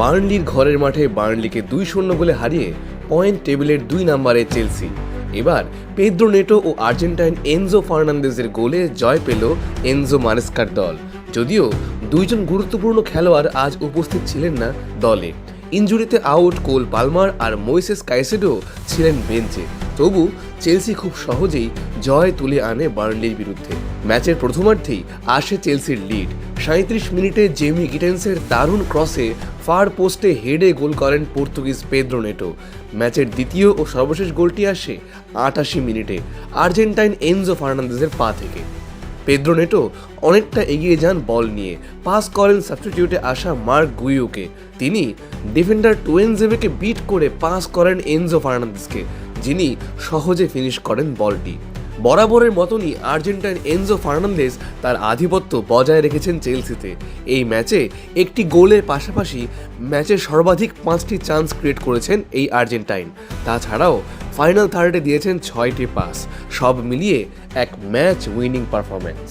বার্নলির ঘরের মাঠে বার্নলিকে দুই শূন্য বলে হারিয়ে পয়েন্ট টেবিলের দুই নম্বরে চেলসি। এবার পেদ্রো নেটো ও আর্জেন্টাইন এনজো ফার্নান্দেজের গোলে জয় পেল এনজো মারেস্কার দল। যদিও দুইজন গুরুত্বপূর্ণ খেলোয়াড় আজ উপস্থিত ছিলেন না দলে। ইঞ্জুরিতে আউট কোল পালমার আর মইসেস কাইসেডো ছিলেন বেঞ্চে। তবু চেলসি খুব সহজেই জয় তুলে আনে বার্নলির বিরুদ্ধে। ম্যাচের প্রথমার্ধেই আসে চেলসির লিড। সাঁত্রিশ মিনিটে জেমি গিটেন্সের দারুণ ক্রসে ফার পোস্টে হেডে গোল করেন পর্তুগিজ পেদ্রো নেটো। ম্যাচের দ্বিতীয় ও সর্বশেষ গোলটি আসে আটাশি মিনিটে আর্জেন্টাইন এনজো ফার্নান্দেজের পা থেকে। পেদ্রো নেটো অনেকটা এগিয়ে যান বল নিয়ে। পাস করেন সাবস্টিটিউটে আসা মার্ক গুইওকে তিনি ডিফেন্ডার টুয়েনজেবেকে বিট করে পাস করেন এনজো ফার্নান্দেসকে যিনি সহজে ফিনিশ করেন বলটি। বরাবরের মতনই আর্জেন্টাইন এনজো ফার্নান্দেজ তার আধিপত্য বজায় রেখেছেন চেলসিতে। এই ম্যাচে একটি গোলের পাশাপাশি ম্যাচে সর্বাধিক পাঁচটি চান্স ক্রিয়েট করেছেন এই আর্জেন্টাইন। তাছাড়াও ফাইনাল থার্ডে দিয়েছেন ছয়টি পাস, সব মিলিয়ে এক ম্যাচ উইনিং পারফরম্যান্স।